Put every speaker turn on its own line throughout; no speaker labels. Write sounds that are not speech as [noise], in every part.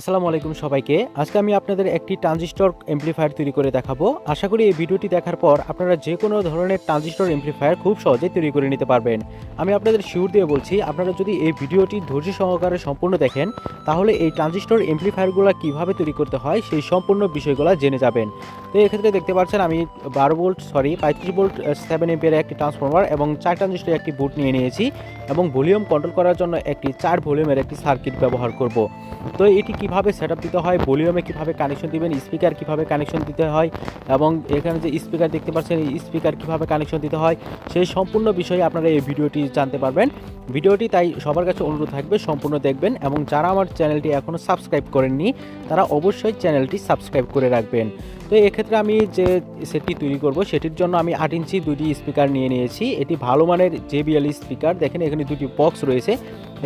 আসসালামু আলাইকুম সবাইকে। আজকে আমি আপনাদের একটি ট্রানজিস্টর এমপ্লিফায়ার তৈরি করে দেখাবো। আশা করি এই ভিডিওটি দেখার পর আপনারা যে কোনো ধরনের ট্রানজিস্টর এমপ্লিফায়ার খুব সহজেই তৈরি করে নিতে পারবেন। আমি আপনাদের শিওর দিয়ে বলছি, আপনারা যদি এই ভিডিওটি ধৈর্য সহকারে সম্পূর্ণ দেখেন, তাহলে এই ট্রানজিস্টর এমপ্লিফায়ারগুলো কীভাবে তৈরি করতে হয় সেই সম্পূর্ণ বিষয়গুলো জেনে যাবেন। তো এক্ষেত্রে দেখতে পাচ্ছেন, আমি বারো ভোল্ট সরি পঁয়ত্রিশ ভোল্ট সেভেন এমপিয়ার একটি ট্রান্সফরমার এবং চার ট্রানজিস্টর একটি বুট নিয়ে নিয়েছি এবং ভলিউম কন্ট্রোল করার জন্য একটি চার ভলিউমের একটি সার্কিট ব্যবহার করব। তো এটি কীভাবে সেট দিতে হয় ভলিউমে কীভাবে কানেকশন দিবেন স্পিকার কীভাবে কানেকশন দিতে হয় এবং এখানে যে স্পিকার দেখতে পাচ্ছেন, এই স্পিকার কীভাবে কানেকশন দিতে হয়, সেই সম্পূর্ণ বিষয়ে আপনারা এই ভিডিওটি জানতে পারবেন। ভিডিওটি তাই সবার কাছে অনুরোধ থাকবে, সম্পূর্ণ দেখবেন এবং যারা আমার চ্যানেলটি এখনও সাবস্ক্রাইব করেননি, তারা অবশ্যই চ্যানেলটি সাবস্ক্রাইব করে রাখবেন। তো এক্ষেত্রে আমি যে সেটটি তৈরি করব, সেটির জন্য আমি আট ইঞ্চি দুটি স্পিকার নিয়ে নিয়েছি। এটি ভালো মানের জেবিএল স্পিকার দেখেন এখানে দুটি বক্স রয়েছে।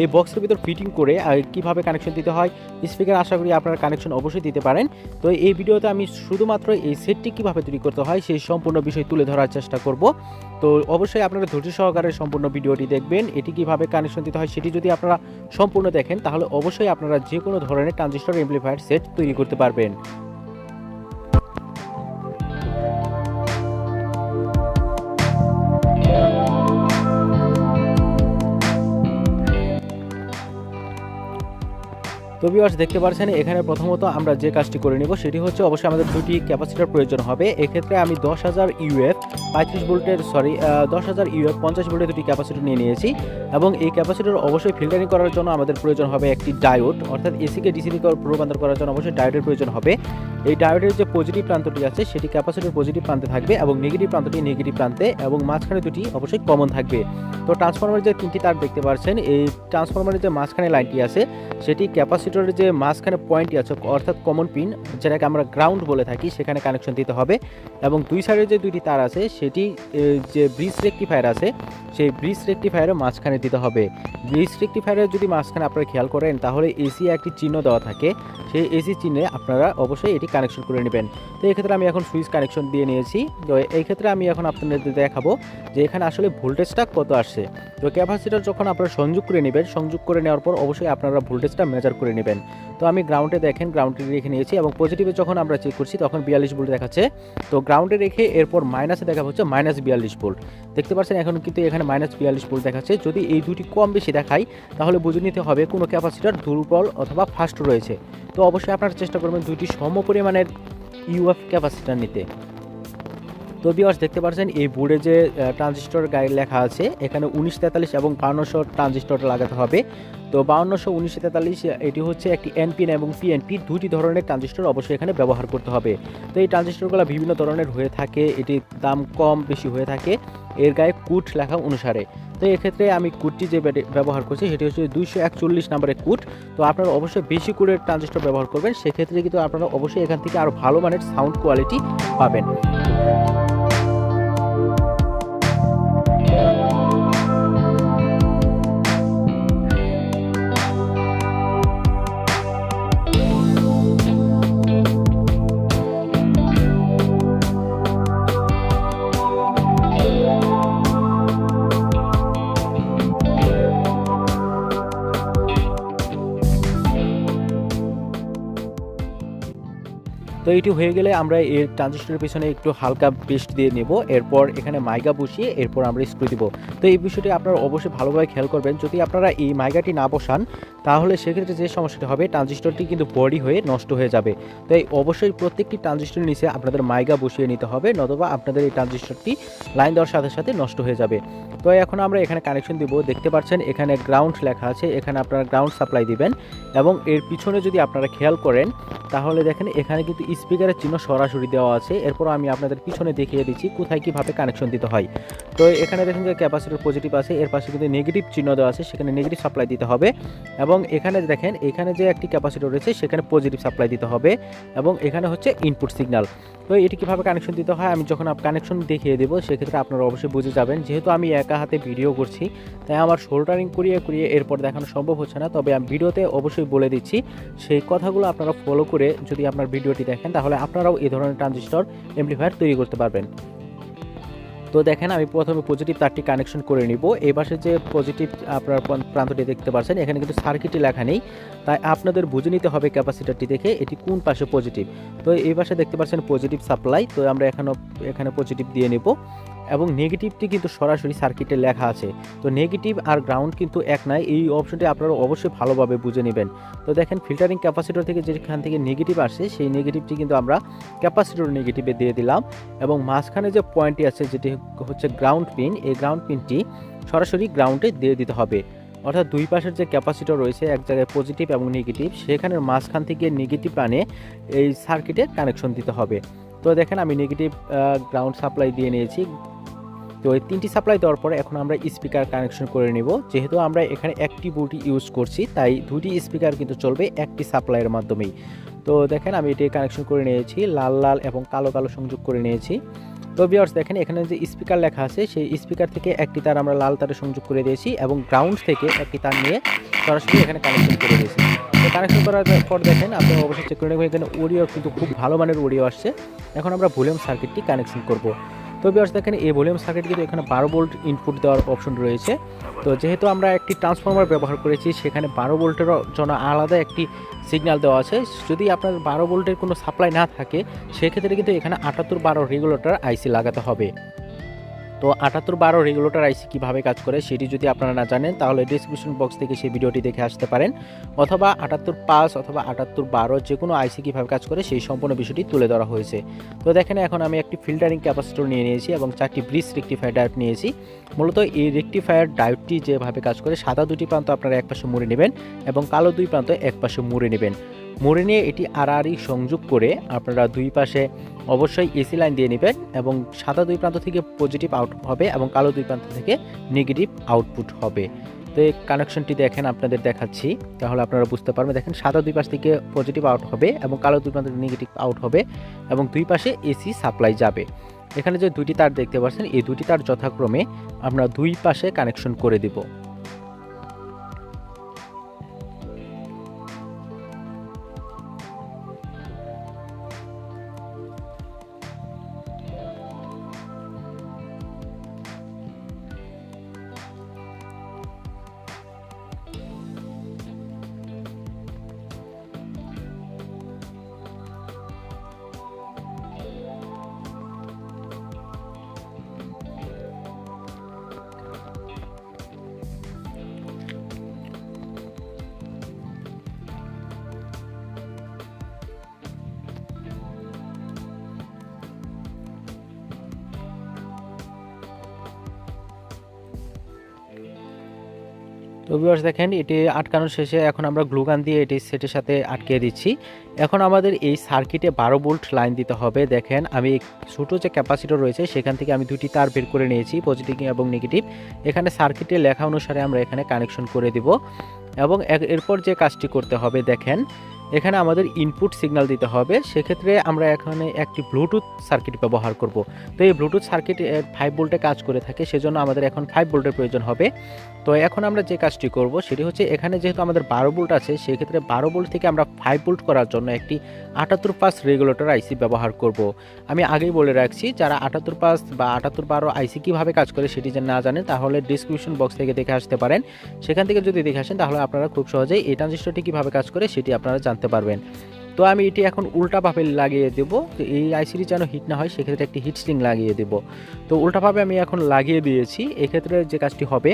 এই বক্সের ভিতর ফিটিং করে কীভাবে কানেকশন দিতে হয় স্পিকার আশা করি আপনারা কানেকশন অবশ্যই দিতে পারেন। তো এই ভিডিওতে আমি শুধুমাত্র এই সেটটি কীভাবে তৈরি করতে হয়, সেই সম্পূর্ণ বিষয় তুলে ধরার চেষ্টা করব। তো অবশ্যই আপনারা ধৈর্য সহকারে সম্পূর্ণ ভিডিওটি দেখবেন, এটি কীভাবে কানেকশন দিতে হয় সেটি যদি আপনারা সম্পূর্ণ দেখেন, তাহলে অবশ্যই আপনারা যে কোনো ধরনের ট্রানজিস্টর এমপ্লিফায়ার সেট তৈরি করতে পারবেন। তো ভিউয়ার্স দেখতে পাচ্ছেন, এখানে প্রথমত আমরা যে কাজটি করে নিব সেটি হচ্ছে অবশ্যই আমাদের দুটি ক্যাপাসিটার প্রয়োজন হবে। এক্ষেত্রে আমি দশ হাজার ইউএফ পঁয়ত্রিশ ভোল্টের সরি দশ হাজার ইউএফ পঞ্চাশ ভোল্টের দুটি ক্যাপাসিটার নিয়ে নিয়েছি এবং এই ক্যাপাসিটার অবশ্যই ফিল্টারিং করার জন্য আমাদের প্রয়োজন হবে একটি ডায়োড অর্থাৎ এসিকে ডিসিতে রূপান্তর করার জন্য অবশ্যই ডায়োডের প্রয়োজন হবে। এই ডায়োডের যে পজিটিভ প্রান্তটি আছে, সেটি ক্যাপাসিটির পজিটিভ প্রান্তে থাকবে এবং নেগেটিভ প্রান্তটি নেগেটিভ প্রান্তে এবং মাঝখানে দুটি অবশ্যই কমন থাকবে। তো ট্রান্সফরমারের যে তিনটি তার দেখতে পাচ্ছেন, এই ট্রান্সফরমারের যে মাঝখানে লাইনটি আছে, সেটি ক্যাপাসিটরের যে মাঝখানে পয়েন্টটি আছে, অর্থাৎ কমন পিন যেটাকে আমরা গ্রাউন্ড বলে থাকি, সেখানে কানেকশন দিতে হবে। এবং দুই সাইডের যে দুইটি তার আছে, সেটি যে ব্রিজ রেক্টিফায়ার আছে, সেই ব্রিজ রেক্টিফায়ারের মাঝখানে দিতে হবে। ব্রিজ রেক্টিফায়ারের যদি মাঝখানে আপনারা খেয়াল করেন, তাহলে এসি একটি চিহ্ন দেওয়া থাকে। সেই এসি চিহ্নে আপনারা অবশ্যই এটি কানেকশন করে নেবেন। তো এক্ষেত্রে আমি এখন সুইচ কানেকশন দিয়ে নিয়েছি। তো এই ক্ষেত্রে আমি এখন আপনাদের দেখাবো যে এখানে আসলে ভোল্টেজটা কত আসছে। তো ক্যাপাসিটার যখন আপনারা সংযোগ করে নেবেন, সংযোগ করে নেওয়ার পর অবশ্যই আপনারা ভোল্টেজটা মেজার করে নেবেন। তো আমি গ্রাউন্ডে দেখেন গ্রাউন্ডে রেখে নিয়েছি এবং পজিটিভে যখন আমরা চেক করছি, তখন বিয়াল্লিশ ভোল্ট দেখাচ্ছে। তো গ্রাউন্ডে রেখে এরপর মাইনাসে দেখা হচ্ছে মাইনাস বিয়াল্লিশ ভোল্ট দেখতে পাচ্ছেন এখন কিন্তু এখানে মাইনাস বিয়াল্লিশ ভোল্ট দেখাচ্ছে। যদি এই দুটি কম বেশি দেখায় তাহলে বুঝে নিতে হবে কোনো ক্যাপাসিটার দুর্বল অথবা ফাস্ট রয়েছে। তো অবশ্যই আপনারা চেষ্টা করবেন দুটি সম পরিমাণের ইউএফ ক্যাপাসিটার নিতে। তো বিয়ার্স দেখতে পাচ্ছেন এই বোর্ডে যে ট্রানজিস্টর গায়ে লেখা আছে, এখানে উনিশ তেতাল্লিশ এবং বাউন্নশো ট্রানজিস্টর লাগাতে হবে। তো বাউন্নশো উনিশ তেতাল্লিশ, এটি হচ্ছে একটি এনপিএন এবং পিএনপি দুটি ধরনের ট্রানজিস্টর অবশ্যই এখানে ব্যবহার করতে হবে। তো এই ট্রানজিস্টরগুলো বিভিন্ন ধরনের হয়ে থাকে, এটির দাম কম, বেশি হয়ে থাকে, এর গায়ে কুট লেখা অনুসারে। তো এক্ষেত্রে আমি কুটটি যে ব্যবহার করছি, সেটি হচ্ছে দুইশো একচল্লিশ নাম্বারের কুট। তো আপনারা অবশ্যই বেশি কুটের ট্রানজিস্টর ব্যবহার করবেন, সেক্ষেত্রে কিন্তু আপনারা অবশ্যই এখান থেকে আরও ভালো মানের সাউন্ড কোয়ালিটি পাবেন। এটি হয়ে গেলে আমরা এর ট্রানজিস্টরের পিছনে একটু হালকা পেস্ট দিয়ে নেব। এরপর এখানে মাইগা বসিয়ে এরপর আমরা স্ক্রু দিব। তো এই বিষয়টি আপনারা অবশ্যই ভালোভাবে খেয়াল করবেন। যদি আপনারা এই মাইগাটি না বসান, তাহলে সেক্ষেত্রে যে সমস্যাটি হবে ট্রানজিস্টরটি কিন্তু বডি হয়ে নষ্ট হয়ে যাবে। তাই অবশ্যই প্রত্যেকটি ট্রানজিস্টরের নিচে আপনাদের মাইগা বসিয়ে নিতে হবে, নতুবা আপনাদের এই ট্রানজিস্টরটি লাইন দেওয়ার সাথে সাথে নষ্ট হয়ে যাবে। তো এখন আমরা এখানে কানেকশন দিব। দেখতে পাচ্ছেন, এখানে গ্রাউন্ড লেখা আছে, এখানে আপনারা গ্রাউন্ড সাপ্লাই দিবেন এবং এর পিছনে যদি আপনারা খেয়াল করেন, তাহলে দেখেন এখানে কিন্তু স্পিকারের চিহ্ন সরাসরি দেওয়া আছে। এরপর আমি আপনাদের পিছনে দেখিয়ে দিচ্ছি কোথায় কীভাবে কানেকশন দিতে হয়। তো এখানে দেখেন যে ক্যাপাসিটির পজিটিভ আছে, এর পাশে কিন্তু নেগেটিভ চিহ্ন দেওয়া আছে, সেখানে নেগেটিভ সাপ্লাই দিতে হবে এবং এখানে দেখেন, এখানে যে একটি ক্যাপাসিটর রয়েছে, সেখানে পজিটিভ সাপ্লাই দিতে হবে এবং এখানে হচ্ছে ইনপুট সিগন্যাল তো এটি কীভাবে কানেকশন দিতে হয়, আমি যখন কানেকশন দেখিয়ে দেবো, সেক্ষেত্রে আপনারা অবশ্যই বুঝে যাবেন। যেহেতু আমি একা হাতে ভিডিও করছি। তাই আমার শোল্ডারিং করিয়ে করিয়ে এরপর দেখানো সম্ভব হচ্ছে না। তবে আমি ভিডিওতে অবশ্যই বলে দিচ্ছি, সেই কথাগুলো আপনারা ফলো করে যদি আপনার ভিডিওটি দেখেন, তাহলে আপনারাও এই ধরনের ট্রানজিস্টর এমপ্লিফায়ার তৈরি করতে পারবেন। তো দেখেন, আমি প্রথমে পজিটিভ তারটি কানেকশন করে নিব। এই পাশে যে পজিটিভ আপনার প্রান্তটি দেখতে পাচ্ছেন, এখানে কিন্তু সার্কিটে লেখা নেই। তাই আপনাদের বুঝে নিতে হবে ক্যাপাসিটারটি দেখে এটি কোন পাশে পজিটিভ তো এই পাশে দেখতে পাচ্ছেন পজিটিভ সাপ্লাই তো আমরা এখানে এখানে পজিটিভ দিয়ে নেব। এবং নেগেটিভটি কিন্তু সরাসরি সার্কিটে লেখা আছে। তো নেগেটিভ আর গ্রাউন্ড কিন্তু এক নাই, এই অপশনটি আপনারা অবশ্যই ভালোভাবে বুঝে নেবেন। তো দেখেন ফিল্টারিং ক্যাপাসিটর থেকে যেখান থেকে নেগেটিভ আসে, সেই নেগেটিভটি কিন্তু আমরা ক্যাপাসিটর নেগেটিভে দিয়ে দিলাম এবং মাঝখানে যে পয়েন্টটি আছে, যেটি হচ্ছে গ্রাউন্ড পিন এই গ্রাউন্ড পিনটি সরাসরি গ্রাউন্ডে দিয়ে দিতে হবে। অর্থাৎ দুই পাশের যে ক্যাপাসিটর রয়েছে, এক জায়গায় পজিটিভ এবং নেগেটিভ সেখানের মাঝখান থেকে নেগেটিভ আনে এই সার্কিটে কানেকশন দিতে হবে। তো দেখেন, আমি নেগেটিভ গ্রাউন্ড সাপ্লাই দিয়ে নিয়েছি। তো এই তিনটি সাপ্লাই দেওয়ার পরে এখন আমরা স্পিকার কানেকশন করে নিব। যেহেতু আমরা এখানে একটি বুটি ইউজ করছি, তাই দুটি স্পিকার কিন্তু চলবে একটি সাপ্লাইয়ের মাধ্যমেই। তো দেখেন আমি এটি কানেকশন করে নিয়েছি, লাল লাল এবং কালো কালো সংযোগ করে নিয়েছি। তো বিয়ার্স দেখেন এখানে যে স্পিকার লেখা আছে, সেই স্পিকার থেকে একটি তার আমরা লাল তারে সংযোগ করে দিয়েছি এবং গ্রাউন্ড থেকে একটি তার নিয়ে সরাসরি এখানে কানেকশন করে দিয়েছি। তো কানেকশন করার পর দেখেন, আপনি অবশ্যই চেক করে নেবেন এখানে অডিও কিন্তু খুব ভালো মানের অডিও আসছে। এখন আমরা ভলিউম সার্কিটটি কানেকশন করব। তো বিয়ার্স দেখেন এই ভলিউম সার্কিট কিন্তু এখানে বারো ভোল্ট ইনপুট দেওয়ার অপশন রয়েছে। তো যেহেতু আমরা একটি ট্রান্সফর্মার ব্যবহার করেছি, সেখানে বারো ভোল্টের জন্য আলাদা একটি সিগন্যাল দেওয়া আছে। যদি আপনার বারো ভোল্টের কোনো সাপ্লাই না থাকে, সেক্ষেত্রে কিন্তু এখানে আটাত্তর বারো রেগুলেটর আইসি লাগাতে হবে। তো আটাত্তর বারো রেগুলেটর আইসি কীভাবে কাজ করে সেটি যদি আপনারা না জানেন, তাহলে ডিসক্রিপশন বক্স থেকে সেই ভিডিওটি দেখে আসতে পারেন। অথবা আটাত্তর পাঁচ অথবা আটাত্তর বারো যে কোনো আইসি কীভাবে কাজ করে সেই সম্পূর্ণ বিষয়টি তুলে ধরা হয়েছে। তো দেখেন, এখন আমি একটি ফিল্টারিং ক্যাপাসিটর নিয়ে নিয়েছি এবং চারটি ব্রিজ রেক্টিফায়ার ডায়োড নিয়েছি। মূলত এই রেক্টিফায়ার ডায়োডটি যেভাবে কাজ করে, সাদা দুটি প্রান্ত আপনারা এক পাশে মুড়ে নেবেন এবং কালো দুই প্রান্ত এক পাশে মুড়ে নেবেন। মুড়ে নিয়ে এটি আড়াআড়ি সংযোগ করে আপনারা দুই পাশে অবশ্যই এসি লাইন দিয়ে নেবেন এবং সাদা দুই প্রান্ত থেকে পজিটিভ আউট হবে এবং কালো দুই প্রান্ত থেকে নেগেটিভ আউটপুট হবে। তো এই কানেকশনটি দেখেন আপনাদের দেখাচ্ছি, তাহলে আপনারা বুঝতে পারবেন। দেখেন সাদা দুই পাশ থেকে পজিটিভ আউট হবে এবং কালো দুই প্রান্ত নেগেটিভ আউট হবে এবং দুই পাশে এসি সাপ্লাই যাবে। এখানে যে দুইটি তার দেখতে পাচ্ছেন, এই দুটি তার যথাক্রমে আমরা দুই পাশে কানেকশন করে দিব। তো ভিউয়ার্স দেখেন, এটি আটকানোর শেষে এখন আমরা গ্লুগান দিয়ে এটি সেটের সাথে আটকে দিচ্ছি। এখন আমাদের এই সার্কিটে বারো বোল্ট লাইন দিতে হবে। দেখেন, আমি ছোটো যে ক্যাপাসিটর রয়েছে, সেখান থেকে আমি দুটি তার বের করে নিয়েছি পজিটিভ এবং নেগেটিভ এখানে সার্কিটে লেখা অনুসারে আমরা এখানে কানেকশন করে দিব এবং এরপর যে কাজটি করতে হবে, দেখেন এখানে আমাদের ইনপুট সিগন্যাল দিতে হবে। সেক্ষেত্রে আমরা এখানে একটি ব্লুটুথ সার্কিট ব্যবহার করব। তো এই ব্লুটুথ সার্কিট ফাইভ ভোল্টে কাজ করে থাকে, সেজন্য আমাদের এখন ফাইভ ভোল্টের প্রয়োজন হবে। তো এখন আমরা যে কাজটি করব, সেটি হচ্ছে এখানে যেহেতু আমাদের বারো ভোল্ট আছে, সেক্ষেত্রে বারো ভোল্ট থেকে আমরা ফাইভ ভোল্ট করার জন্য একটি আটাত্তর পাস রেগুলেটর আইসি ব্যবহার করব। আমি আগেই বলে রাখছি, যারা আটাত্তর পাস বা আটাত্তর বারো আইসি কীভাবে কাজ করে সেটি যদি না জানেন, তাহলে ডিসক্রিপশন বক্স থেকে দেখে আসতে পারেন। সেখান থেকে যদি দেখে আসেন, তাহলে আপনারা খুব সহজেই এই ট্রানজিস্টরটি কীভাবে কাজ করে সেটি আপনারা জানতে পারবেন। তো আমি এটি এখন উল্টাভাবে লাগিয়ে দেব। তো এই আইসিটি যেন হিট না হয়, সেক্ষেত্রে একটি হিট স্ট্রিং লাগিয়ে দেব। তো উল্টাভাবে আমি এখন লাগিয়ে দিয়েছি। এক্ষেত্রে যে কাজটি হবে,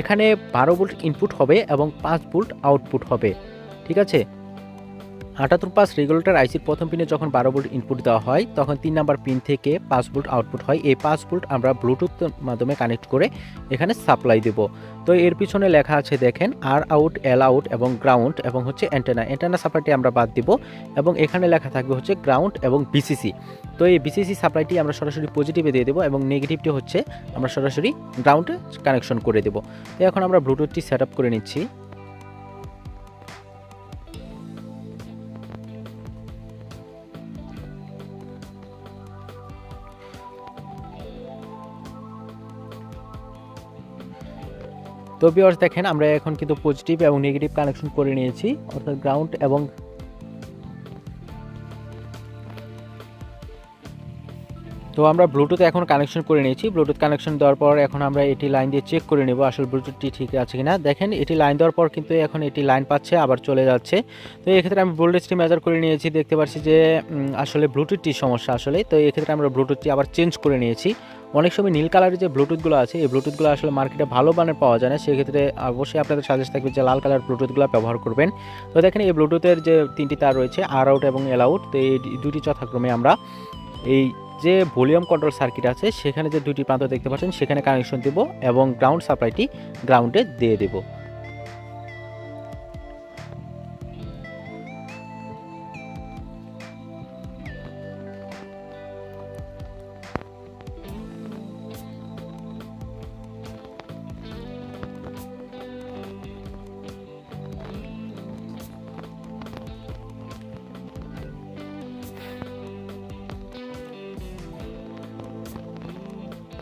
এখানে বারো ভোল্ট ইনপুট হবে এবং পাঁচ ভোল্ট আউটপুট হবে। ঠিক আছে? আটাত্তর পাস রেগুলেটর আইসির প্রথম পিনে যখন বারো ভোল্ট ইনপুট দেওয়া হয়, তখন তিন নাম্বার পিন থেকে পাঁচ ভোল্ট আউটপুট হয়। এই পাঁচ ভোল্ট আমরা ব্লুটুথ মাধ্যমে কানেক্ট করে এখানে সাপ্লাই দেব। তো এর পিছনে লেখা আছে, দেখেন আর আউট এল আউট এবং গ্রাউন্ড এবং হচ্ছে অ্যান্টেনা অ্যান্টেনা সাপ্লাইটি আমরা বাদ দিব এবং এখানে লেখা থাকবে হচ্ছে গ্রাউন্ড এবং বিসিসি তো এই বিসিসি সাপ্লাইটি আমরা সরাসরি পজিটিভে দিয়ে দেবো এবং নেগেটিভটি হচ্ছে আমরা সরাসরি গ্রাউন্ডে কানেকশন করে দেবো। তো এখন আমরা ব্লুটুথটি সেট করে নিচ্ছি। তো ভিউয়ার্স দেখেন, আমরা এখন কিন্তু পজিটিভ এবং নেগেটিভ কানেকশন করে নিয়েছি, অর্থাৎ গ্রাউন্ড এবং তো আমরা ব্লুটুথ এখন কানেকশন করে নিয়েছি। ব্লুটুথ কানেকশন দেওয়ার পর এখন আমরা এটি লাইন দিয়ে চেক করে নেব, আসলে ব্লুটুথটি ঠিক আছে কিনা। দেখেন, এটি লাইন দেওয়ার পর কিন্তু এখন এটি লাইন পাচ্ছে, আবার চলে যাচ্ছে। তো এক্ষেত্রে আমি ভোল্টেজটি মেজার করে নিয়েছি, দেখতে পাচ্ছি যে আসলে ব্লুটুথটি সমস্যা আসলে তো এক্ষেত্রে আমরা ব্লুটুথটি আবার চেঞ্জ করে নিয়েছি। অনেক সময় নীল কালারের যে ব্লুটুথগুলো আছে, এই ব্লুটুথগুলো আসলে মার্কেটে ভালো মানের পাওয়া যায় না। সেক্ষেত্রে অবশ্যই আপনাদের সাজেস্ট থাকবে যে লাল কালার ব্লুটুথগুলো ব্যবহার করবেন। তো দেখেন এই ব্লুটুথের যে তিনটি তার রয়েছে আর আউট এবং এল আউট তো এই দুটি যথাক্রমে আমরা এই যে ভলিউম কন্ট্রোল সার্কিট আছে, সেখানে যে দুটি প্রান্ত দেখতে পাচ্ছেন, সেখানে কানেকশন দেবো এবং গ্রাউন্ড সাপ্লাইটি গ্রাউন্ডে দিয়ে দেব।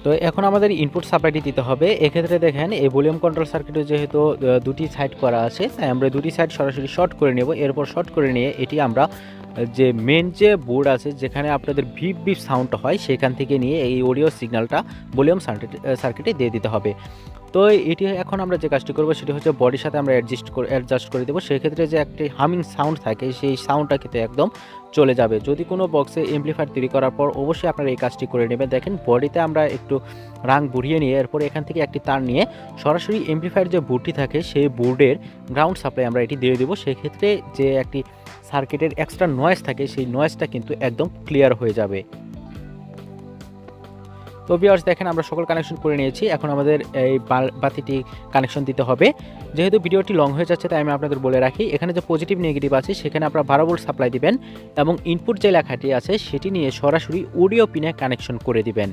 তো এখন আমাদের ইনপুট সাপ্লাইটি দিতে হবে। এক্ষেত্রে দেখেন, এই ভলিউম কন্ট্রোল সার্কিটে যেহেতু দুটি সাইড করা আছে, তাই আমরা দুটি সাইড সরাসরি শর্ট করে নেব। এরপর শর্ট করে নিয়ে এটি আমরা যে মেন যে বোর্ড আছে, যেখানে আপনাদের ভিপ ভিপ সাউন্ড হয়, সেখান থেকে নিয়ে এই অডিও সিগন্যালটা ভলিউম সার্কিটে দিয়ে দিতে হবে। তো এটি এখন আমরা যে কাজটি করব, সেটি হচ্ছে বডির সাথে আমরা অ্যাডজাস্ট করে অ্যাডজাস্ট করে দেবো। সেক্ষেত্রে যে একটি হামিং সাউন্ড থাকে, সেই সাউন্ডটা কিন্তু একদম চলে যাবে। যদি কোনো বক্সে এমপ্লিফায়ার তৈরি করার পর অবশ্যই আপনারা এই কাজটি করে নেবেন। দেখেন বডিতে আমরা একটু রাং বুড়িয়ে নিয়ে, এরপর এখান থেকে একটি তার নিয়ে সরাসরি এমপ্লিফায়ার যে বোর্ডটি থাকে, সেই বোর্ডের গ্রাউন্ড সাপ্লাই আমরা এটি দিয়ে দেবো। সেক্ষেত্রে যে একটি সার্কিটের এক্সট্রা নয়েজ থাকে, সেই নয়েজটা কিন্তু একদম ক্লিয়ার হয়ে যাবে। তো বিয়ার্স দেখেন আমরা সকল কানেকশন করে নিয়েছি। এখন আমাদের এই বাতিটি কানেকশন দিতে হবে। যেহেতু ভিডিওটি লং হয়ে যাচ্ছে, তাই আমি আপনাদের বলে রাখি, এখানে যে পজিটিভ নেগেটিভ আছে, সেখানে আপনারা বারো ভোল্ট সাপ্লাই দিবেন এবং ইনপুট যে লেখাটি আছে, সেটি নিয়ে সরাসরি অডিও পিনে কানেকশন করে দিবেন।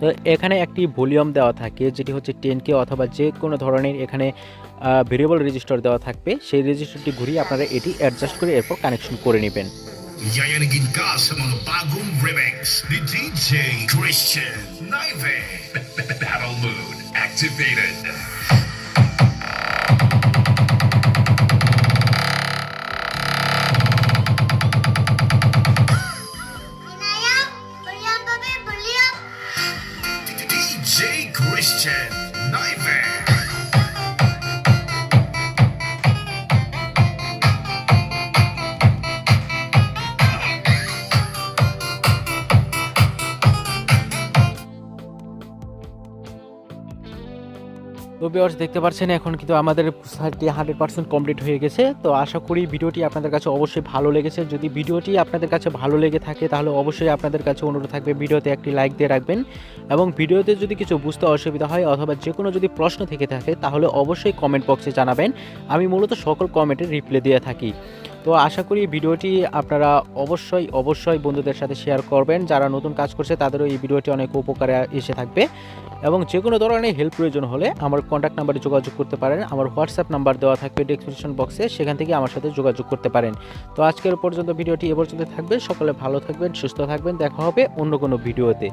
তো এখানে একটি ভলিউম দেওয়া থাকে, যেটি হচ্ছে টেন কে অথবা যে কোনো ধরনের এখানে ভেরিয়েবল রেজিস্টার দেওয়া থাকবে, সেই রেজিস্টারটি ঘুরিয়ে আপনারা এটি অ্যাডজাস্ট করে এরপর কানেকশন করে নেবেন [laughs]
activated.
তো বিয়ার্স দেখতে পাচ্ছেন, এখন কিন্তু আমাদের সাইটটি হান্ড্রেড পার্সেন্ট কমপ্লিট হয়ে গেছে। তো আশা করি ভিডিওটি আপনাদের কাছে অবশ্যই ভালো লেগেছে। যদি ভিডিওটি আপনাদের কাছে ভালো লেগে থাকে, তাহলে অবশ্যই আপনাদের কাছে অনুরোধ থাকবে ভিডিওতে একটি লাইক দিয়ে রাখবেন। এবং ভিডিওতে যদি কিছু বুঝতে অসুবিধা হয় অথবা যে কোনো যদি প্রশ্ন থেকে থাকে, তাহলে অবশ্যই কমেন্ট বক্সে জানাবেন। আমি মূলত সকল কমেন্টের রিপ্লাই দিয়ে থাকি। তো আশা করি ভিডিওটি আপনারা অবশ্যই অবশ্যই বন্ধুদের সাথে শেয়ার করবেন। যারা নতুন কাজ করছে, তাদেরও এই ভিডিওটি অনেক উপকারে এসে থাকবে। এবং যে কোনো ধরনের হেল্প প্রয়োজন হলে আমার কন্ট্যাক্ট নাম্বারে যোগাযোগ করতে পারেন। আমার হোয়াটসঅ্যাপ নাম্বার দেওয়া থাকবে ডিসক্রিপশন বক্সে সেখান থেকে আমার সাথে যোগাযোগ করতে পারেন। তো আজকের পর্যন্ত ভিডিওটি এ পর্যন্ত থাকবে। সকলে ভালো থাকবেন, সুস্থ থাকবেন। দেখা হবে অন্য কোনো ভিডিওতে।